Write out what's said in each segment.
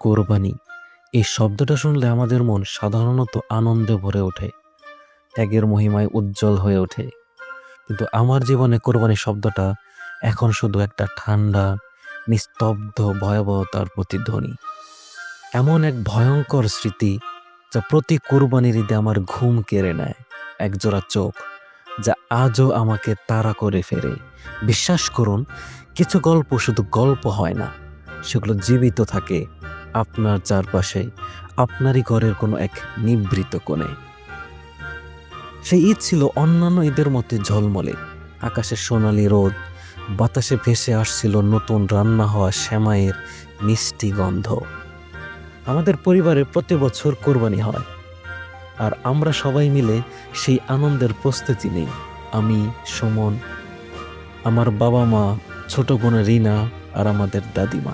কোরবানি। এই শব্দটা শুনলে আমাদের মন সাধারণত আনন্দে ভরে ওঠে। ত্যাগের মহিমায় উজ্জ্বল হয়ে ওঠে। কিন্তু আমার জীবনে কোরবানি শব্দটা এখন শুধু একটা ঠান্ডা, নিস্তব্ধ, ভয়াবহতার প্রতিধ্বনি। এমন এক ভয়ঙ্কর স্মৃতি যা প্রতি কোরবানির ঈদে আমার ঘুম কেড়ে নেয়। একজোড়া চোখ যা আজও আমাকে তাড়া করে ফেরে। বিশ্বাস করুন, কিছু গল্প শুধু গল্প হয় না, সেগুলো জীবিত থাকে। আপনার চারপাশে, আপনারই ঘরের কোনো এক নিবৃত কোণে। সেই ঈদ ছিল অন্যান্য ঈদের মধ্যে ঝলমলে। আকাশে সোনালি রোদ, বাতাসে ভেসে আসছিল নতুন রান্না হওয়া শ্যামাইয়ের মিষ্টি গন্ধ। আমাদের পরিবারে প্রতি বছর কোরবানি হয়। আর আমরা সবাই মিলে সেই আনন্দের প্রস্তুতি নেই। আমি, সুমন, আমার বাবা মা, ছোট বোন রিনা আর আমাদের দাদিমা।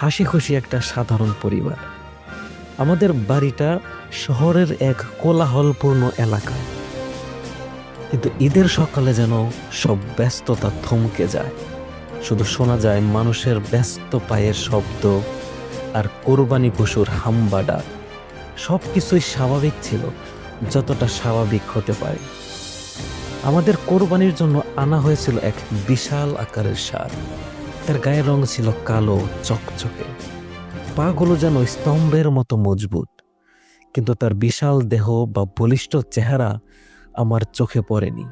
হাসি খুশি একটা সাধারণ পরিবার। আমাদের বাড়িটা শহরের এক কোলাহলপূর্ণ এলাকা। কিন্তু ঈদের সকালে যেন সব ব্যস্ততা থমকে যায়। শুধু শোনা যায় মানুষের ব্যস্ত পায়ের শব্দ আর কোরবানি পশুর হাম্বা ডাক। সব কিছুই স্বাভাবিক ছিল, যতটা স্বাভাবিক হতে পারে। আমাদের কোরবানির জন্য আনা হয়েছিল এক বিশাল আকারের সার। তার গায়ের রং ছিল কালো, চকচকে। পাগুলো যেন স্তম্ভের মতো মজবুত। কিন্তু তার বিশাল দেহ বা বলিষ্ঠ চেহারা আমার চোখে পড়েনি।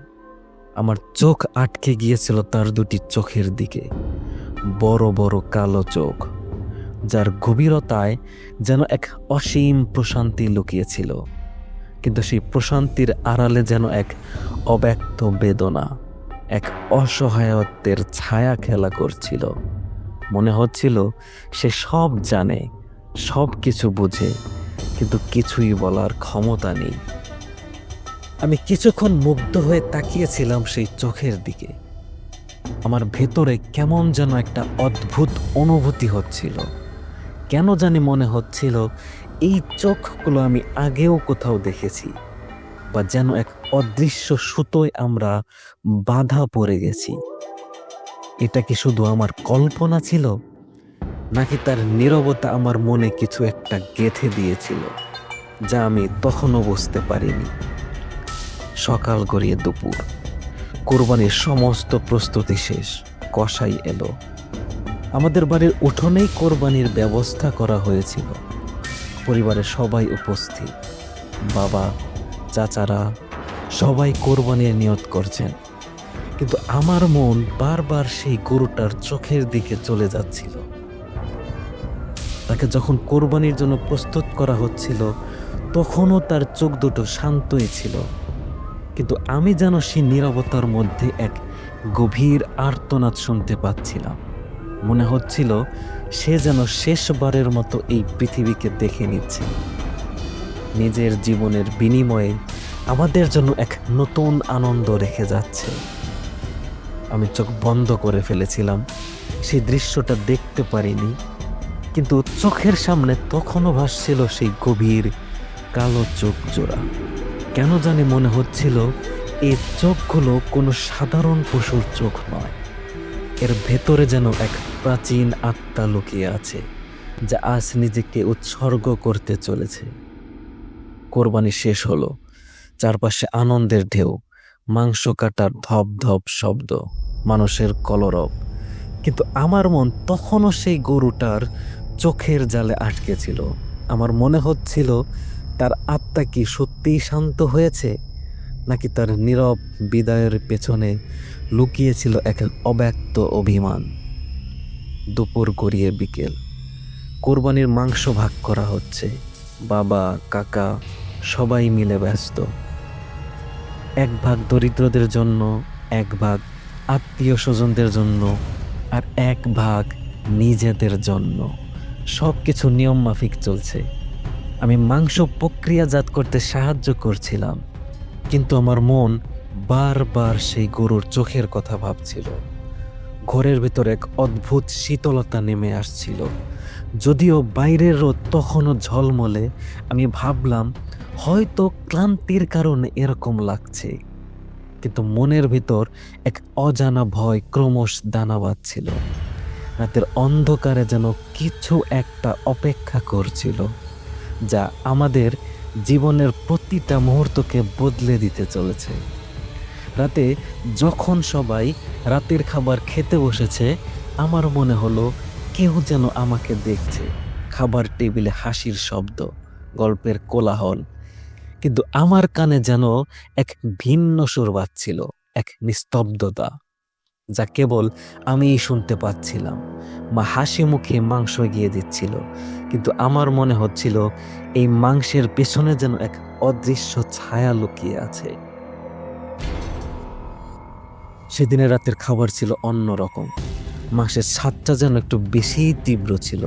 আমার চোখ আটকে গিয়েছিল তার দুটি চোখের দিকে। বড় বড় কালো চোখ, যার গভীরতায় যেন এক অসীম প্রশান্তি লুকিয়েছিল। কিন্তু সেই প্রশান্তির আড়ালে যেন এক অব্যক্ত বেদনা। এক অসহায়ত্বের ছায়া খেলা করছিল। মনে হচ্ছিল সে সব জানে, সব কিছু বুঝে, কিন্তু কিছুই বলার ক্ষমতা নেই। আমি কিছুক্ষণ মুগ্ধ হয়ে তাকিয়েছিলাম সেই চোখের দিকে। আমার ভেতরে কেমন যেন একটা অদ্ভুত অনুভূতি হচ্ছিল। কেন জানি মনে হচ্ছিল এই চোখগুলো আমি আগেও কোথাও দেখেছি। বা যেন এক অদৃশ্য সুতোয় আমরা বাধা পড়ে গেছি। এটা কি শুধু আমার কল্পনা ছিল, নাকি তার নীরবতা আমার মনে কিছু একটা গেথে দিয়েছিল, যা আমি তখনও বুঝতে পারিনি? সকাল গড়িয়ে দুপুর, কোরবানির সমস্ত প্রস্তুতি শেষ কষাই এলো। আমাদের বাড়ির উঠোনেই কোরবানির ব্যবস্থা করা হয়েছিল। পরিবারের সবাই উপস্থিত, বাবা চাচারা সবাই কোরবানির নিয়ত করছেন। কিন্তু আমার মন বারবার সেই গরুটার চোখের দিকে চলে যাচ্ছিল। তাকে যখন কোরবানির জন্য প্রস্তুত করা হচ্ছিল, তখনও তার চোখ দুটো শান্তই ছিল। কিন্তু আমি যেন সেই নীরবতার মধ্যে এক গভীর আর্তনাদ শুনতে পাচ্ছিলাম। মনে হচ্ছিল সে যেন শেষবারের মতো এই পৃথিবীকে দেখে নিচ্ছে। নিজের জীবনের বিনিময়ে আমাদের জন্য এক নতুন আনন্দ রেখে যাচ্ছে। আমি চোখ বন্ধ করে ফেলেছিলাম, সেই দৃশ্যটা দেখতে পারিনি, কিন্তু চোখের সামনে তখনও ভাসছিল সেই গভীর কালো চোখ জোড়া। কেন জানি মনে হচ্ছিল, এই চোখগুলো কোনো সাধারণ পশুর চোখ নয়। এর ভেতরে যেন এক প্রাচীন আত্মা লুকিয়ে আছে, যা আজ নিজেকে উৎসর্গ করতে চলেছে। কোরবানি শেষ হলো। চারপাশে আনন্দের ঢেউ, মাংস কাটার ধপ ধপ শব্দ, মানুষের কলরব। কিন্তু আমার মন তখনও সেই গরুটার চোখের জালে আটকে ছিল। আমার মনে হচ্ছিল, তার আত্মা কি সত্যিই শান্ত হয়েছে? নাকি তার নীরব বিদায়ের পেছনে লুকিয়েছিল এক অব্যক্ত অভিমান? দুপুর গড়িয়ে বিকেল। কোরবানির মাংস ভাগ করা হচ্ছে। বাবা, কাকা সবাই মিলে ব্যস্ত। এক ভাগ দরিদ্রদের জন্য, এক ভাগ আত্মীয় স্বজনদের জন্য আর এক ভাগ নিজেদের জন্য। সব কিছু নিয়ম মাফিক চলছে। আমি মাংস প্রক্রিয়াজাত করতে সাহায্য করছিলাম, কিন্তু আমার মন বারবার সেই গরুর চোখের কথা ভাবছিল। ঘরের ভেতর এক অদ্ভুত শীতলতা নেমে আসছিল। যদিও বাইরের রোদ তখনও ঝলমলে, আমি ভাবলাম, হয়তো ক্লান্তির কারণে এরকম লাগছে। কিন্তু মনের ভিতর এক অজানা ভয় ক্রমশ দানা বাঁধছিল রাতের অন্ধকারে যেন কিছু একটা অপেক্ষা করছিল, যা আমাদের জীবনের প্রতিটা মুহূর্তকে বদলে দিতে চলেছে। রাতে যখন সবাই রাতের খাবার খেতে বসেছে, আমার মনে হলো কেউ যেন আমাকে দেখছে। খাবার টেবিলে হাসির শব্দ, গল্পের কোলাহল। কিন্তু আমার কানে যেন এক ভিন্ন সুর বাজছিল, এক নিস্তব্ধতা, যা কেবল আমিই শুনতে পাচ্ছিলাম। মা হাসি মুখে মাংস এগিয়ে দিচ্ছিল, কিন্তু আমার মনে হচ্ছিল এই মাংসের পেছনে যেন এক অদৃশ্য ছায়া লুকিয়ে আছে। সেদিনের রাতের খাবার ছিল অন্যরকম মাসের স্বাদটা যেন একটু বেশিই তীব্র ছিল।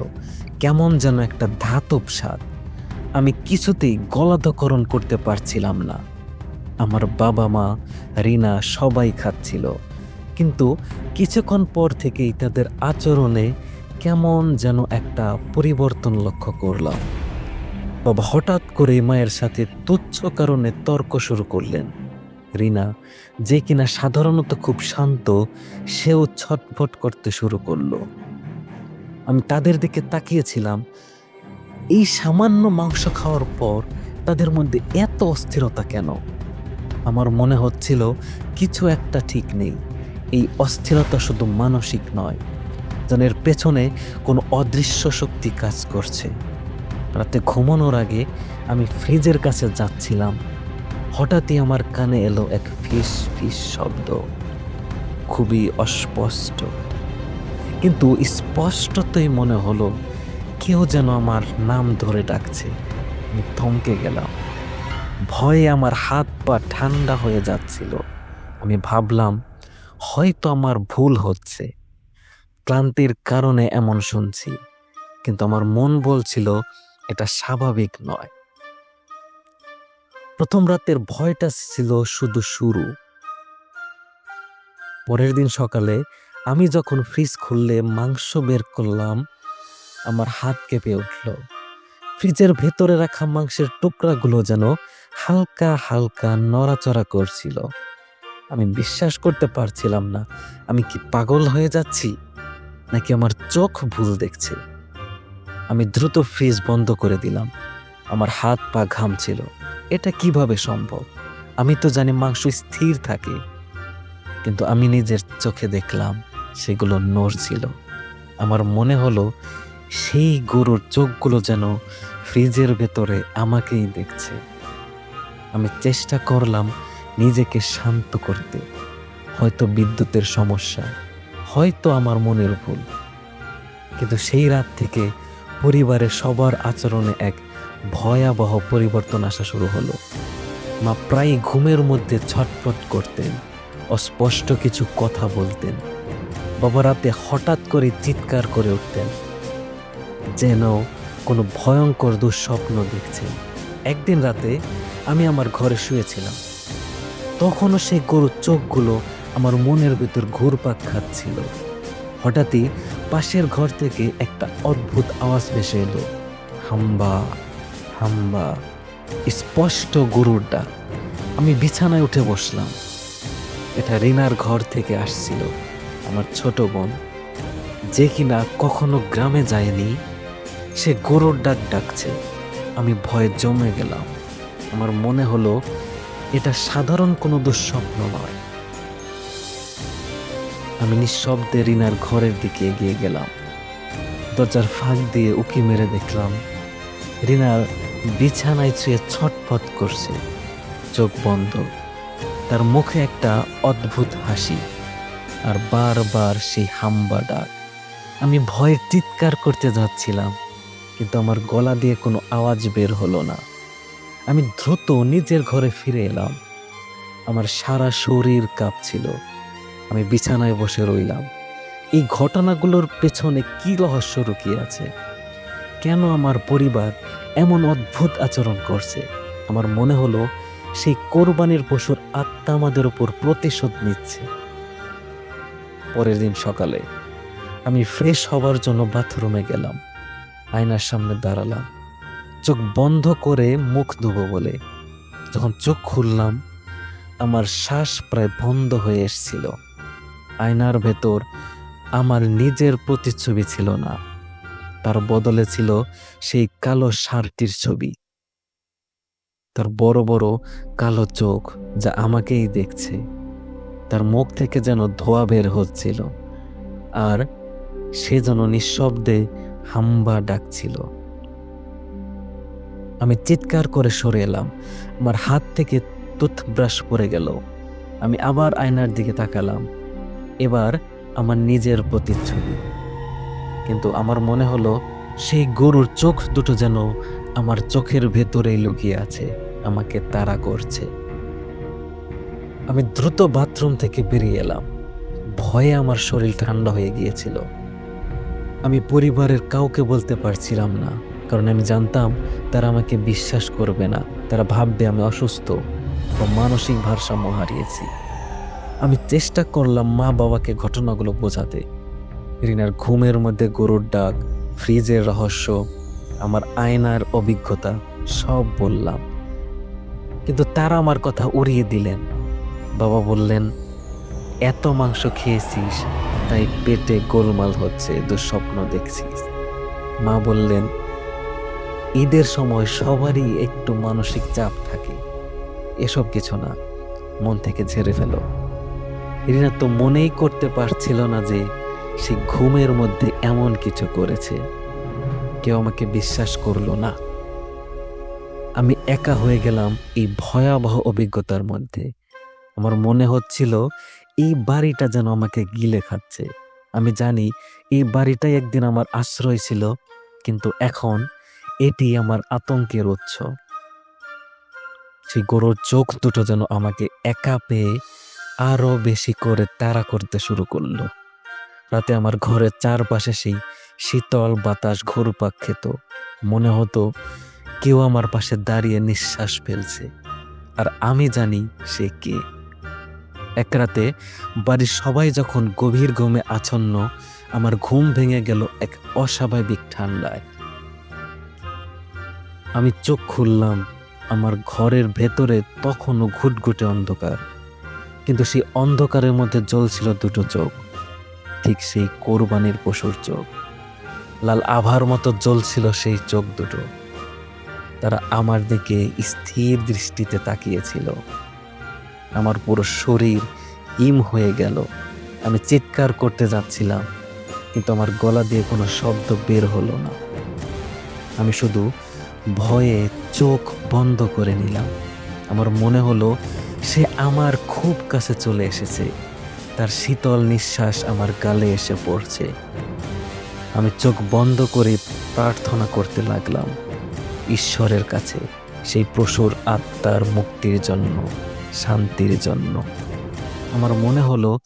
কেমন যেন একটা ধাতব স্বাদ। আমি কিছুতেই গলাধকরণ করতে পারছিলাম না। আমার বাবা মা, রিনা সবাই খাচ্ছিল। কিন্তু কিছুক্ষণ পর থেকেই তাদের আচরণে কেমন যেন একটা পরিবর্তন লক্ষ্য করলাম। বাবা হঠাৎ করে মায়ের সাথে তুচ্ছ কারণে তর্ক শুরু করলেন। রিনা, যে কিনা সাধারণত খুব শান্ত, সেও ছটফট করতে শুরু করল। আমি তাদের দিকে তাকিয়েছিলাম। এই সামান্য মাংস খাওয়ার পর তাদের মধ্যে এত অস্থিরতা কেন? আমার মনে হচ্ছিল কিছু একটা ঠিক নেই। এই অস্থিরতা শুধু মানসিক নয় যেন এর পেছনে কোনো অদৃশ্য শক্তি কাজ করছে। রাতে ঘুমানোর আগে আমি ফ্রিজের কাছে যাচ্ছিলাম। হঠাৎই আমার কানে এলো এক ফিস ফিস শব্দ। খুবই অস্পষ্ট। কিন্তু স্পষ্টতই মনে হলো, কেউ যেন আমার নাম ধরে ডাকছে। আমি থমকে গেলাম। ভয়ে আমার হাত পা ঠান্ডা হয়ে যাচ্ছিল। আমি ভাবলাম, হয়তো আমার ভুল হচ্ছে। ক্লান্তির কারণে এমন শুনছি। কিন্তু আমার মন বলছিল, এটা স্বাভাবিক নয়। প্রথম রাতের ভয়টা ছিল শুধু শুরু। পরের দিন সকালে আমি যখন ফ্রিজ খুললে মাংস বের করলাম, আমার হাত কেঁপে উঠল। ফ্রিজের ভেতরে রাখা মাংসের টুকরাগুলো যেন হালকা হালকা নড়াচড়া করছিল। আমি বিশ্বাস করতে পারছিলাম না, আমি কি পাগল হয়ে যাচ্ছি, নাকি আমার চোখ ভুল দেখছে। আমি দ্রুত ফ্রিজ বন্ধ করে দিলাম, আমার হাত পা ঘামছিল। এটা কীভাবে সম্ভব? আমি তো জানি মাংস স্থির থাকে, কিন্তু আমি নিজের চোখে দেখলাম সেগুলো নড়ছিল আমার মনে হলো সেই গরুর চোখগুলো যেন ফ্রিজের ভেতরে আমাকেই দেখছে। আমি চেষ্টা করলাম নিজেকে শান্ত করতে। হয়তো বিদ্যুতের সমস্যা, হয়তো আমার মনের ভুল। কিন্তু সেই রাত থেকে পরিবারের সবার আচরণে এক ভয়াবহ পরিবর্তন আসা শুরু হলো। মা প্রায় ঘুমের মধ্যে ছটফট করতেন, অস্পষ্ট কিছু কথা বলতেন। বাবা রাতে হঠাৎ করে চিৎকার করে উঠতেন, যেন কোনো ভয়ঙ্কর দুঃস্বপ্ন দেখছেন। একদিন রাতে আমি আমার ঘরে শুয়েছিলাম। তখনও সেই গরুর চোখগুলো আমার মনের ভিতর ঘুরপাক খাচ্ছিল। হঠাৎই পাশের ঘর থেকে একটা অদ্ভুত আওয়াজ ভেসে এলো। হাম্বা! হাম্বা, স্পষ্ট গরুর ডাক। আমি বিছানায় উঠে বসলাম। এটা রিনার ঘর থেকে আসছিল, আমার ছোট বোন। যে কিনা কখনো গ্রামে যায়নি, সে গরুর ডাক ডাকছে। আমি ভয়ে জমে গেলাম। আমার মনে হলো, এটা সাধারণ কোনো দুঃস্বপ্ন নয়। আমি নিঃশব্দে রিনার ঘরের দিকে এগিয়ে গেলাম। দরজার ফাঁক দিয়ে উকি মেরে দেখলাম, রিনার বিছানায় ছুঁয়ে ছটফট করছে। চোখ বন্ধ। তার মুখে একটা অদ্ভুত হাসি আর বারবার সেই হাম্বা ডাক। আমি ভয়ে চিৎকার করতে যাচ্ছিলাম, কিন্তু আমার গলা দিয়ে কোনো আওয়াজ বের হলো না। আমি দ্রুত নিজের ঘরে ফিরে এলাম। আমার সারা শরীর কাঁপছিল। আমি বিছানায় বসে রইলাম। এই ঘটনাগুলোর পেছনে কী রহস্য লুকিয়ে আছে? কেন আমার পরিবার এমন অদ্ভুত আচরণ করছে? আমার মনে হলো সেই কোরবানির পশুর আত্মা আমাদের উপর প্রতিশোধ নিচ্ছে। পরের দিন সকালে আমি ফ্রেশ হওয়ার জন্য বাথরুমে গেলাম। আয়নার সামনে দাঁড়ালাম। চোখ বন্ধ করে মুখ ধুবো বলে। যখন চোখ খুললাম, আমার শ্বাস প্রায় বন্ধ হয়ে এসছিল। আয়নার ভেতর আমার নিজের প্রতিচ্ছবি ছিল না। তার বদলে ছিল সেই কালো সারটির ছবি। তার বড় বড় কালো চোখ যা আমাকেই দেখছে। তার মুখ থেকে যেন ধোয়া বের হচ্ছিল আর সে যেন নিঃশব্দে হাম্বা ডাকছিল। আমি চিৎকার করে সরে এলাম। আমার হাত থেকে টুথব্রাশ পড়ে গেল। আমি আবার আয়নার দিকে তাকালাম। এবার আমার নিজের প্রতিচ্ছবি। কিন্তু আমার মনে হলো, সেই গরুর চোখ দুটো যেন আমার চোখের ভেতরেই লুকিয়ে আছে, আমাকে তাড়া করছে। আমি দ্রুত বাথরুম থেকে বেরিয়ে এলাম। ভয়ে আমার শরীর ঠান্ডা হয়ে গিয়েছিল। আমি পরিবারের কাউকে বলতে পারছিলাম না, কারণ আমি জানতাম তারা আমাকে বিশ্বাস করবে না, তারা ভাববে আমি অসুস্থ বা মানসিক ভারসাম্য হারিয়েছি। আমি চেষ্টা করলাম মা বাবাকে ঘটনাগুলো বোঝাতে রিনার ঘুমের মধ্যে গরুর ডাক, ফ্রিজের রহস্য, আমার আয়নার অভিজ্ঞতা, সব বললাম। কিন্তু তারা আমার কথা উড়িয়ে দিলেন। বাবা বললেন, এত মাংস খেয়েছিস, তাই পেটে গোলমাল হচ্ছে, দুঃস্বপ্ন দেখছিস। মা বললেন, ঈদের সময় সবারই একটু মানসিক চাপ থাকে। এসব কিছু না, মন থেকে ঝেড়ে ফেলো। রিনা তো মনেই করতে পারছিল না যে সে ঘুমের মধ্যে এমন কিছু করেছে। কেউ আমাকে বিশ্বাস করল না। আমি একা হয়ে গেলাম এই ভয়াবহ অভিজ্ঞতার মধ্যে। আমার মনে হচ্ছিল, এই বাড়িটা যেন আমাকে গিলে খাচ্ছে। আমি জানি, এই বাড়িটাই একদিন আমার আশ্রয় ছিল, কিন্তু এখন এটি আমার আতঙ্কের উৎস। সেই গরুর চোখ দুটো যেন আমাকে একা পেয়ে আরও বেশি করে তাড়া করতে শুরু করল। রাতে আমার ঘরের চারপাশে সেই শীতল বাতাস ঘুরপাক খেত। মনে হতো কেউ আমার পাশে দাঁড়িয়ে নিঃশ্বাস ফেলছে। আর আমি জানি সে কে। এক রাতে বাড়ির সবাই যখন গভীর ঘুমে আচ্ছন্ন, আমার ঘুম ভেঙে গেল এক অস্বাভাবিক ঠান্ডায়। আমি চোখ খুললাম, আমার ঘরের ভেতরে তখনও ঘুটঘুটে অন্ধকার। কিন্তু সেই অন্ধকারের মধ্যে জ্বলছিল দুটো চোখ। ঠিক সেই কোরবানির পশুর চোখ। লাল আভার মতো জ্বলছিল সেই চোখ দুটো। তারা আমার দিকে স্থির দৃষ্টিতে তাকিয়েছিল। আমার পুরো শরীর হিম হয়ে গেল। আমি চিৎকার করতে যাচ্ছিলাম, কিন্তু আমার গলা দিয়ে কোনো শব্দ বের হলো না। আমি শুধু ভয়ে চোখ বন্ধ করে নিলাম। আমার মনে হলো সে আমার খুব কাছে চলে এসেছে। তার শীতল নিঃশ্বাস আমার গালে এসে পড়ছে। আমি চোখ বন্ধ করে প্রার্থনা করতে লাগলাম, ঈশ্বরের কাছে সেই প্রসুর আত্মার মুক্তির জন্য, শান্তির জন্য। আমার মনে হলো,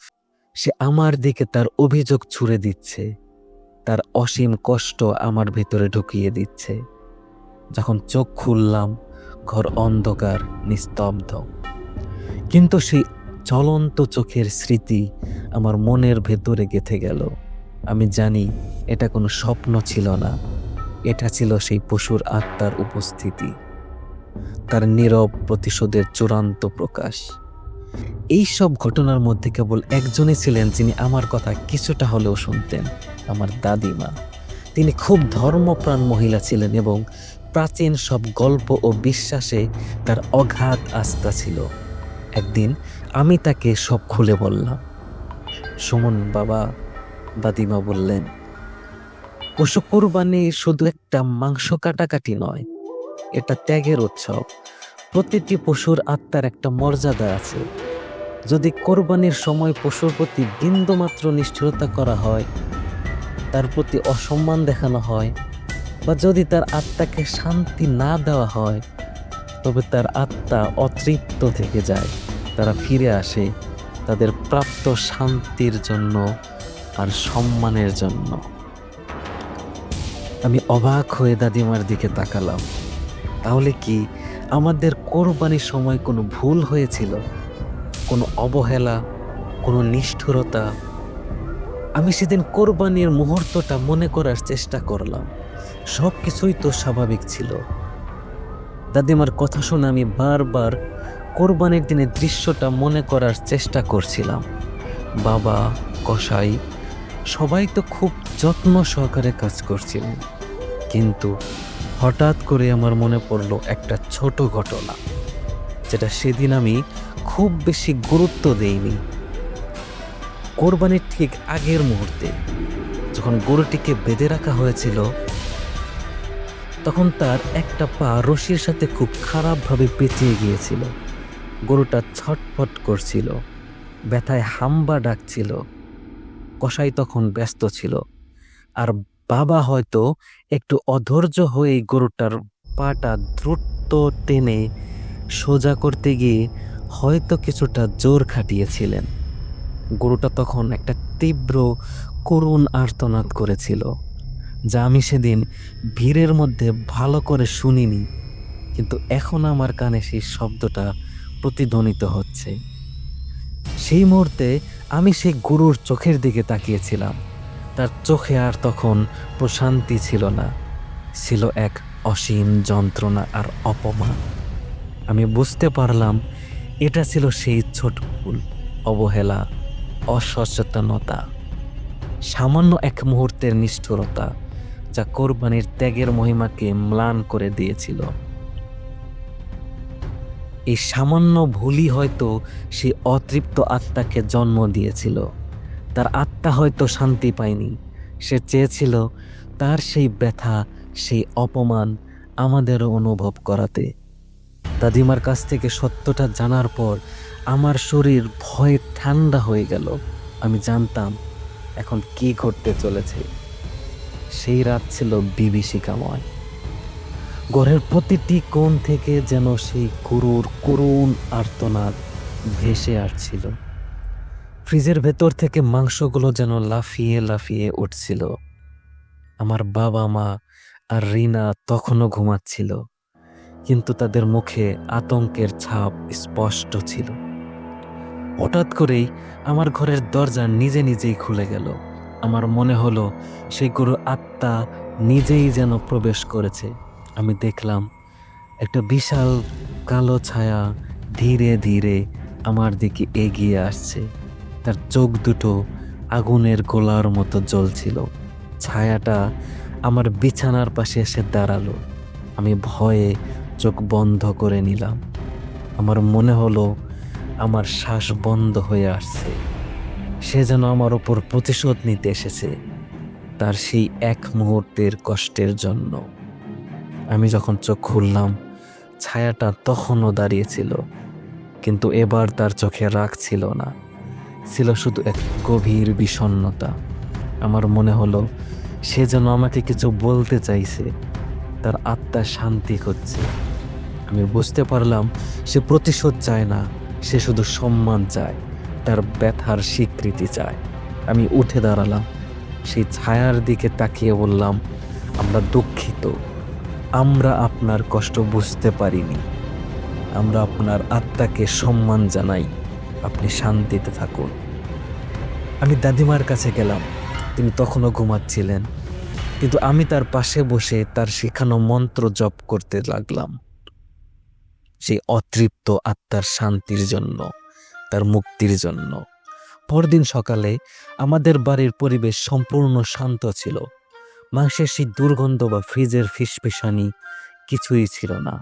সে আমার দিকে তার অভিযোগ ছুড়ে দিচ্ছে, তার অসীম কষ্ট আমার ভিতরে ঢুকিয়ে দিচ্ছে। যখন চোখ খুললাম, ঘর অন্ধকার, নিস্তব্ধ। কিন্তু সেই চলন্ত চোখের স্মৃতি আমার মনের ভেতরে গেথে গেল। আমি জানি এটা কোনো স্বপ্ন ছিল না। এটা ছিল সেই পশুর আত্মার উপস্থিতি। তার নীরব প্রতিশোধের চূড়ান্ত প্রকাশ। এই সব ঘটনার মধ্যে কেবল একজনই ছিলেন যিনি আমার কথা কিছুটা হলেও শুনতেন, আমার দাদিমা। তিনি খুব ধর্মপ্রাণ মহিলা ছিলেন এবং প্রাচীন সব গল্প ও বিশ্বাসে তার অগাধ আস্থা ছিল। একদিন আমি তাকে সব খুলে বললাম। সুমন বাবা দাদিমা বললেন পশু কোরবানি শুধু একটা মাংস কাটাকাটি নয়, এটা ত্যাগের উৎসব। প্রতিটি পশুর আত্মার একটা মর্যাদা আছে। যদি কোরবানির সময় পশুর প্রতি বিন্দুমাত্র নিষ্ঠুরতা করা হয়, তার প্রতি অসম্মান দেখানো হয়, বা যদি তার আত্মাকে শান্তি না দেওয়া হয়, তবে তার আত্মা অতৃপ্ত থেকে যায়। তারা ফিরে আসে তাদের প্রাপ্ত শান্তির জন্য আর সম্মানের জন্য। আমি অবাক হয়ে দাদিমার দিকে তাকালাম। তাহলে কি আমাদের কোরবানির সময় কোনো ভুল হয়েছিল? কোনো অবহেলা? কোনো নিষ্ঠুরতা? আমি সেদিন কোরবানির মুহূর্তটা মনে করার চেষ্টা করলাম। সব কিছুই তো স্বাভাবিক ছিল। দাদিমার কথা শুনে আমি বারবার কোরবানির দিনের দৃশ্যটা মনে করার চেষ্টা করছিলাম। বাবা, কসাই, সবাই তো খুব যত্ন সহকারে কাজ করছিলেন। কিন্তু হঠাৎ করে আমার মনে পড়ল একটা ছোট ঘটনা, যেটা সেদিন আমি খুব বেশি গুরুত্ব দেইনি। কোরবানির ঠিক আগের মুহূর্তে যখন গরুটিকে বেঁধে রাখা হয়েছিল, তখন তার একটা পা রশির সাথে খুব খারাপভাবে পেঁচিয়ে গিয়েছিল। গরুটা ছটফট করছিল, ব্যথায় হাম্বা ডাকছিল কষাই তখন ব্যস্ত ছিল, আর বাবা হয়তো একটু অধৈর্য হয়ে গরুটার পাটা দ্রুত টেনে সোজা করতে গিয়ে হয়তো কিছুটা জোর খাটিয়েছিলেন। গরুটা তখন একটা তীব্র করুণ আর্তনাদ করেছিল, যা আমি সেদিন ভিড়ের মধ্যে ভালো করে শুনিনি, কিন্তু এখন আমার কানে সেই শব্দটা প্রতিধ্বনিত হচ্ছে। সেই মুহূর্তে আমি সেই গরুর চোখের দিকে তাকিয়েছিলাম। তার চোখে আর তখন প্রশান্তি ছিল না। ছিল এক অসীম যন্ত্রণা আর অপমান। আমি বুঝতে পারলাম, এটা ছিল সেই ছোট ভুল, অবহেলা, অসচেতনতা। সামান্য এক মুহূর্তের নিষ্ঠুরতা, যা কোরবানির ত্যাগের মহিমাকে ম্লান করে দিয়েছিল। এই সামান্য ভুলই হয়তো সে অতৃপ্ত আত্মাকে জন্ম দিয়েছিল। তার আত্মা হয়তো শান্তি পায়নি। সে চেয়েছিল, তার সেই ব্যথা, সেই অপমান আমাদেরও অনুভব করাতে। দাদিমার কাছ থেকে সত্যটা জানার পর আমার শরীর ভয়ে ঠান্ডা হয়ে গেল। আমি জানতাম এখন কি ঘটতে চলেছে। সেই রাত ছিল বিভীষিকাময়। ঘরের প্রতিটি কোণ থেকে যেন সেই গরুর করুণ আর্তনাদ ভেসে আসছিল। ফ্রিজের ভেতর থেকে মাংসগুলো যেন লাফিয়ে লাফিয়ে উঠছিল। আমার বাবা মা আর রিনা তখনও ঘুমাচ্ছিল, কিন্তু তাদের মুখে আতঙ্কের ছাপ স্পষ্ট ছিল। হঠাৎ করেই আমার ঘরের দরজা নিজে নিজেই খুলে গেল। আমার মনে হলো সেই গরুর আত্মা নিজেই যেন প্রবেশ করেছে। আমি দেখলাম একটা বিশাল কালো ছায়া ধীরে ধীরে আমার দিকে এগিয়ে আসছে। তার চোখ দুটো আগুনের গোলার মতো জ্বলছিল। ছায়াটা আমার বিছানার পাশে এসে দাঁড়াল। আমি ভয়ে চোখ বন্ধ করে নিলাম। আমার মনে হলো আমার শ্বাস বন্ধ হয়ে আসছে। সে যেন আমার ওপর প্রতিশোধ নিতে এসেছে, তার সেই এক মুহূর্তের কষ্টের জন্য। আমি যখন চোখ খুললাম, ছায়াটা তখনও দাঁড়িয়েছিল কিন্তু এবার তার চোখে রাগ ছিল না। ছিল শুধু এক গভীর বিষণ্ণতা। আমার মনে হলো, সে যেন আমাকে কিছু বলতে চাইছে, তার আত্মা শান্তি হচ্ছে আমি বুঝতে পারলাম, সে প্রতিশোধ চায় না, সে শুধু সম্মান চায়, তার ব্যথার স্বীকৃতি চায়। আমি উঠে দাঁড়ালাম, সেই ছায়ার দিকে তাকিয়ে বললাম, আমরা দুঃখিত। আমরা আপনার কষ্ট বুঝতে পারিনি। আমরা আপনার আত্মাকে সম্মান জানাই। আপনি শান্তিতে থাকুন। আমি দাদিমার কাছে গেলাম। তিনি তখনও ঘুমাচ্ছিলেন। কিন্তু আমি তার পাশে বসে তার শেখানো মন্ত্র জপ করতে লাগলাম। সেই অতৃপ্ত আত্মার শান্তির জন্য, তার মুক্তির জন্য। পরদিন সকালে আমাদের বাড়ির পরিবেশ সম্পূর্ণ শান্ত ছিল। মাংসের সেই দুর্গন্ধ বা ফ্রিজের ফিসফিসানি কিছুই ছিল না।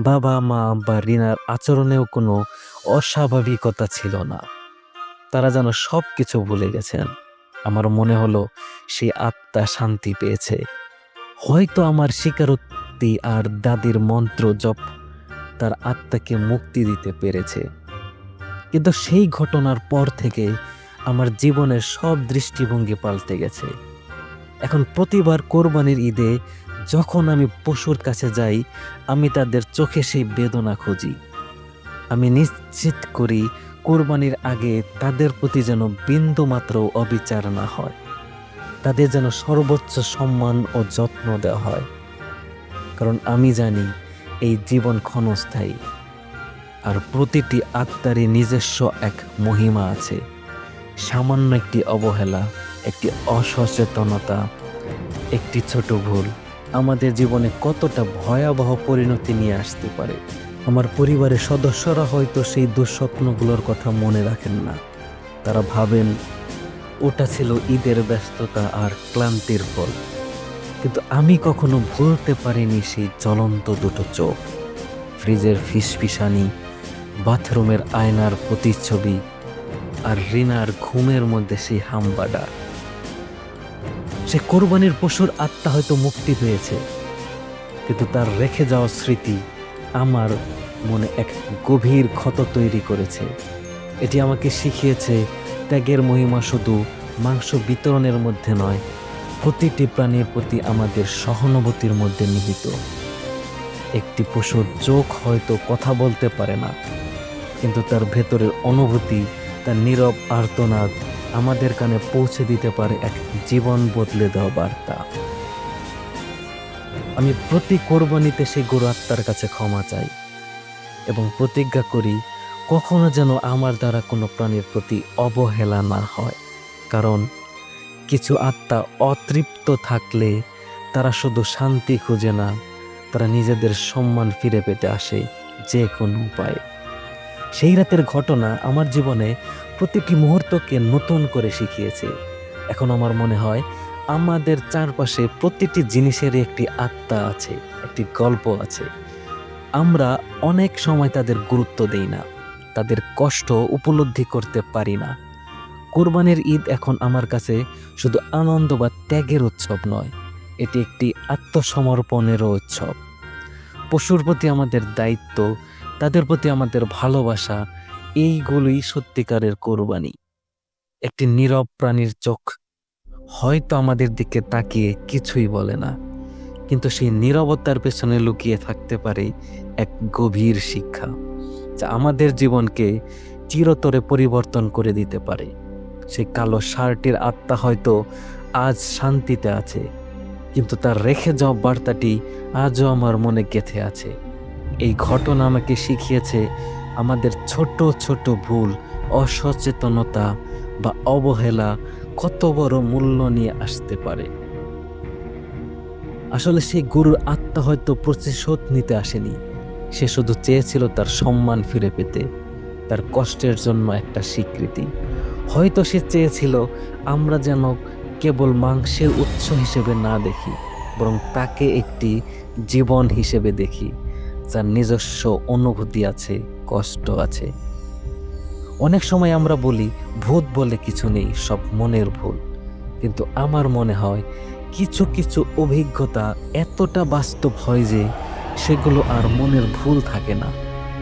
বাবা, মা বা রিনার আচরণেও কোনো অস্বাভাবিকতা ছিল না। তারা যেন সব কিছু ভুলে গেছেন। আমার মনে হলো সেই আত্মা শান্তি পেয়েছে। হয়তো আমার স্বীকারোক্তি আর দাদির মন্ত্র জপ তার আত্মাকে মুক্তি দিতে পেরেছে। কিন্তু সেই ঘটনার পর থেকে আমার জীবনের সব দৃষ্টিভঙ্গি পাল্টে গেছে। এখন প্রতিবার কোরবানির ঈদে যখন আমি পশুর কাছে যাই, আমি তাদের চোখে সেই বেদনা খুঁজি। আমি নিশ্চিত করি কোরবানির আগে তাদের প্রতি যেন বিন্দু মাত্র অবিচার না হয়। তাদের যেন সর্বোচ্চ সম্মান ও যত্ন দেওয়া হয়। কারণ আমি জানি এই জীবন ক্ষণস্থায়ী। আর প্রতিটি আত্মারই নিজস্ব এক মহিমা আছে। সামান্য একটি অবহেলা একটি অসচেতনতা, একটি ছোট ভুল। আমাদের জীবনে কতটা ভয়াবহ পরিণতি নিয়ে আসতে পারে? আমার পরিবারের সদস্যরা হয়তো সেই দুঃস্বপ্নগুলোর কথা মনে রাখেন না। তারা ভাবেন, ওটা ছিল ঈদের ব্যস্ততা আর ক্লান্তির ফল। কিন্তু আমি কখনো ভুলতে পারিনি সেই জ্বলন্ত দুটো চোখ। ফ্রিজের ফিসফিসানি, বাথরুমের আয়নার প্রতিচ্ছবি আর রিনার ঘুমের মধ্যে সেই হাম্বাডা সে কোরবানির পশুর আত্মা হয়তো মুক্তি পেয়েছে। কিন্তু তার রেখে যাওয়া স্মৃতি আমার মনে এক গভীর ক্ষত তৈরি করেছে। এটি আমাকে শিখিয়েছে, ত্যাগের মহিমা শুধু মাংস বিতরণের মধ্যে নয়, প্রতিটি প্রাণীর প্রতি আমাদের সহানুভূতির মধ্যে নিহিত। একটি পশুর চোখ হয়তো কথা বলতে পারে না, কিন্তু তার ভেতরের অনুভূতি, তার নীরব আর্তনাদ আমাদের কানে পৌঁছে দিতে পারে এক জীবন বদলে দেওয়া বার্তা। আমি প্রতি কোরবানিতে সেই গুরু আত্মার কাছে ক্ষমা চাই এবং প্রতিজ্ঞা করি, কখনো যেন আমার দ্বারা কোনো প্রাণীর প্রতি অবহেলা না হয়। কারণ কিছু আত্মা অতৃপ্ত থাকলে তারা শুধু শান্তি খুঁজে না, তারা নিজেদের সম্মান ফিরে পেতে আসে যে কোনো উপায়ে। সেই রাতের ঘটনা আমার জীবনে প্রতিটি মুহূর্তকে নতুন করে শিখিয়েছে। এখন আমার মনে হয়, আমাদের চারপাশে প্রতিটি জিনিসের একটি আত্মা আছে, একটি গল্প আছে। আমরা অনেক সময় তাদের গুরুত্ব দেই না, তাদের কষ্ট উপলব্ধি করতে পারি না। কোরবানির ঈদ এখন আমার কাছে শুধু আনন্দ বা ত্যাগের উৎসব নয়, এটি একটি আত্মসমর্পণেরও উৎসব। পশুর প্রতি আমাদের দায়িত্ব, তাদের প্রতি আমাদের ভালোবাসা এইগুলোই সত্যিকারের কোরবানি। একটি নীরব প্রাণীর চোখ হয়তো আমাদের দিকে তাকিয়ে কিছুই বলে না, কিন্তু সেই নীরবতার পেছনে লুকিয়ে থাকতে পারে এক গভীর শিক্ষা যা আমাদের জীবনকে চিরতরে পরিবর্তন করে দিতে পারে। সেই কালো ষাঁড়টির আত্মা হয়তো আজ শান্তিতে আছে, কিন্তু তার রেখে যাওয়া বার্তাটি আজও আমার মনে গেঁথে আছে। এই ঘটনা আমাকে শিখিয়েছে আমাদের ছোট ছোট ভুল, অসচেতনতা বা অবহেলা কত বড় মূল্য নিয়ে আসতে পারে। আসলে সেই গুরুর আত্মা হয়তো প্রতিশোধ নিতে আসেনি। সে শুধু চেয়েছিল তার সম্মান ফিরে পেতে, তার কষ্টের জন্য একটা স্বীকৃতি। হয়তো সে চেয়েছিল আমরা যেন কেবল মাংসের উৎস হিসেবে না দেখি, বরং তাকে একটি জীবন হিসেবে দেখি, যার নিজস্ব অনুভূতি আছে কষ্ট আছে। অনেক সময় আমরা বলি, ভূত বলে কিছু নেই, সব মনের ভুল। কিন্তু আমার মনে হয়, কিছু কিছু অভিজ্ঞতা এতটা বাস্তব হয় যে, সেগুলো আর মনের ভুল থাকে না।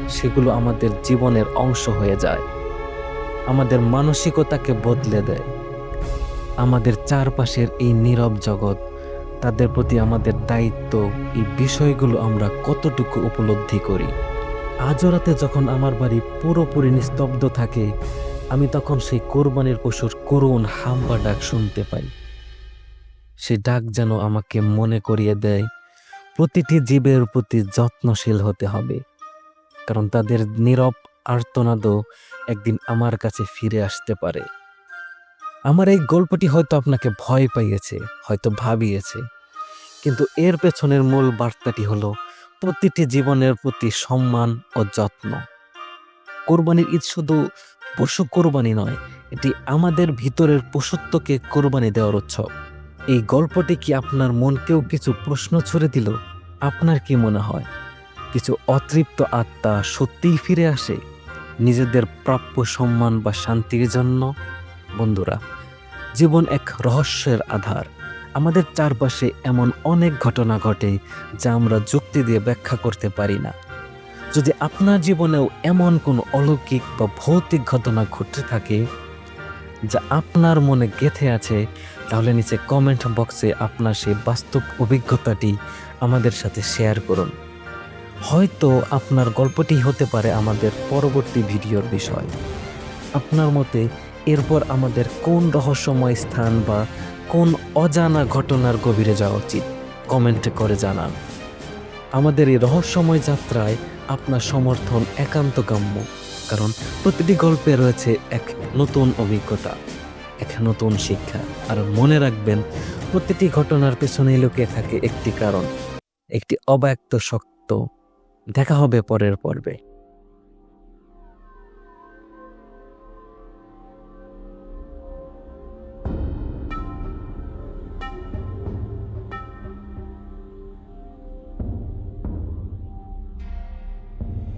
সেগুলো আমাদের জীবনের অংশ হয়ে যায়। আমাদের মানসিকতাকে বদলে দেয়। আমাদের চারপাশের এই নীরব জগৎ, তাদের প্রতি আমাদের দায়িত্ব, এই বিষয়গুলো আমরা কতটুকু উপলব্ধি করি? আজও রাতে যখন আমার বাড়ি পুরোপুরি নিস্তব্ধ থাকে, আমি তখন সেই কোরবানির পশুর করুণ হাম্বা ডাক শুনতে পাই। সে ডাক যেন আমাকে মনে করিয়ে দেয়, প্রতিটি জীবের প্রতি যত্নশীল হতে হবে, কারণ তাদের নীরব আর্তনাদও একদিন আমার কাছে ফিরে আসতে পারে। আমার এই গল্পটি হয়তো আপনাকে ভয় পাইয়েছে, হয়তো ভাবিয়েছে, কিন্তু এর পেছনের মূল বার্তাটি হলো প্রতিটি জীবনের প্রতি সম্মান ও যত্ন। কোরবানির ঈদ শুধু পশু কোরবানি নয়, এটি আমাদের ভিতরের পশুত্বকে কোরবানি দেওয়ার উৎসব। এই গল্পটি কি আপনার মনকেও কিছু প্রশ্ন ছুড়ে দিল? আপনার কি মনে হয়? কিছু অতৃপ্ত আত্মা সত্যিই ফিরে আসে নিজেদের প্রাপ্য সম্মান বা শান্তির জন্য? বন্ধুরা, জীবন এক রহস্যের আধার। আমাদের চারপাশে এমন অনেক ঘটনা ঘটে যা আমরা যুক্তি দিয়ে ব্যাখ্যা করতে পারি না। যদি আপনার জীবনেও এমন কোনো অলৌকিক বা ভৌতিক ঘটনা ঘটে থাকে যা আপনার মনে গেথে আছে, তাহলে নিচে কমেন্ট বক্সে আপনার সেই বাস্তব অভিজ্ঞতাটি আমাদের সাথে শেয়ার করুন। হয়তো আপনার গল্পটি হতে পারে আমাদের পরবর্তী ভিডিওর বিষয়। আপনার মতে এরপর আমাদের কোন রহস্যময় স্থান বা কোন অজানা ঘটনার গভীরে যাওয়া উচিত? কমেন্টে করে জানান। আমাদের এই রহস্যময় যাত্রায় আপনার সমর্থন একান্ত কাম্য কারণ প্রতিটি গল্পে রয়েছে এক নতুন অভিজ্ঞতা, এক নতুন শিক্ষা, আর মনে রাখবেন, প্রতিটি ঘটনার পেছনেই লুকিয়ে থাকে একটি কারণ, একটি অব্যক্ত শক্ত দেখা হবে পরের পর্বে।